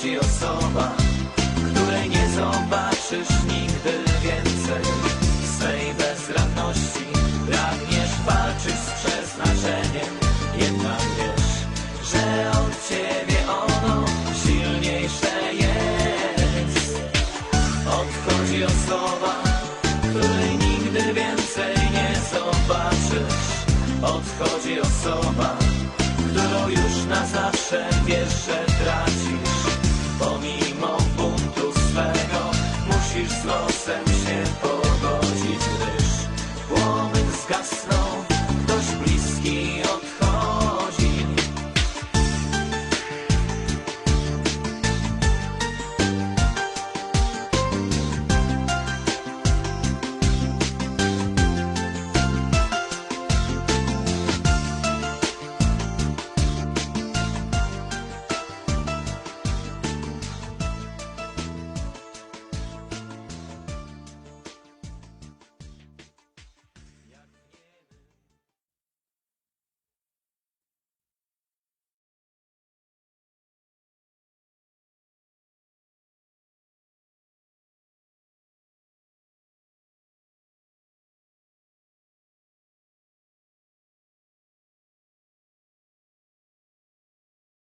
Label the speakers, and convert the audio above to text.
Speaker 1: przychodzi osoba, której nie zobaczysz nigdy więcej. W swej bezradności pragniesz walczyć z przeznaczeniem, jednak wiesz, że od ciebie ono silniejsze jest. Odchodzi osoba, której nigdy więcej nie zobaczysz. Odchodzi osoba, którą już na zawsze wiesz, że traci.